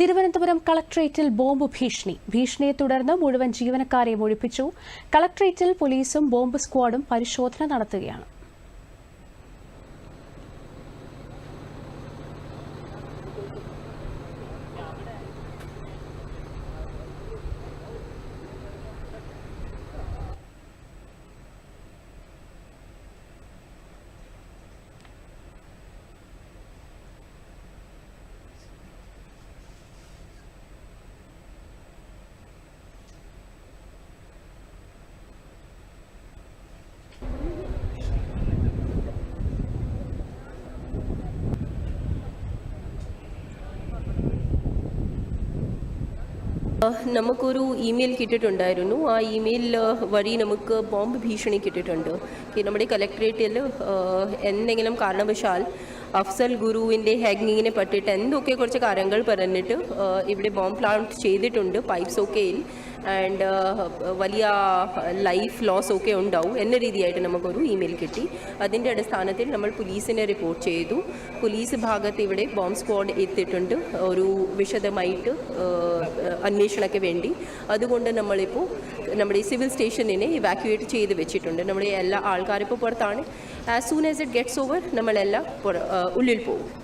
Thiruvananthapuram കളക്ട്രേറ്റിൽ bomb ഭീഷണി. ഭീഷണിയെ തുടർന്ന് മുഴുവൻ ജീവനക്കാരെയും ഒഴിപ്പിച്ചു. കളക്ട്രേറ്റിൽ പോലീസും ബോംബ് സ്ക്വാഡും പരിശോധന നടത്തുകയാണ്. നമുക്കൊരു ഇമെയിൽ കിട്ടിയിട്ടുണ്ടായിരുന്നു. ആ ഇമെയിൽ വഴി നമുക്ക് ബോംബ് ഭീഷണി കിട്ടിയിട്ടുണ്ട്. നമ്മുടെ കലക്ട്രേറ്റിൽ എന്തെങ്കിലും കാരണവശാൽ അഫ്സൽ ഗുരുവിന്റെ ഹാങ്ങിങ്ങിനെ പറ്റിയിട്ട് എന്തൊക്കെ കുറച്ച് കാര്യങ്ങൾ പറഞ്ഞിട്ട് ഇവിടെ ബോംബ് പ്ലാന്റ് ചെയ്തിട്ടുണ്ട് പൈപ്സ് ഒക്കെയിൽ ആൻഡ് വലിയ ലൈഫ് ലോസ് ഒക്കെ ഉണ്ടാവും. എന്ന രീതിയായിട്ട് നമുക്കൊരു ഇമെയിൽ കിട്ടി. അതിന്റെ അടിസ്ഥാനത്തിൽ നമ്മൾ പോലീസിനെ റിപ്പോർട്ട് ചെയ്തു. പോലീസ് ഭാഗത്ത് ഇവിടെ ബോംബ് സ്ക്വാഡ് എത്തിയിട്ടുണ്ട്. ഒരു വിശദമായിട്ട് അന്വേഷണമൊക്കെ വേണ്ടി. അതുകൊണ്ട് നമ്മളിപ്പോൾ നമ്മുടെ സിവിൽ സ്റ്റേഷനിനെ ഇവാക്യുവേറ്റ് ചെയ്ത് വെച്ചിട്ടുണ്ട്. നമ്മുടെ എല്ലാ ആൾക്കാരിപ്പോൾ പുറത്താണ്. As soon as it gets over നമ്മളെല്ലാം Ullil Povu.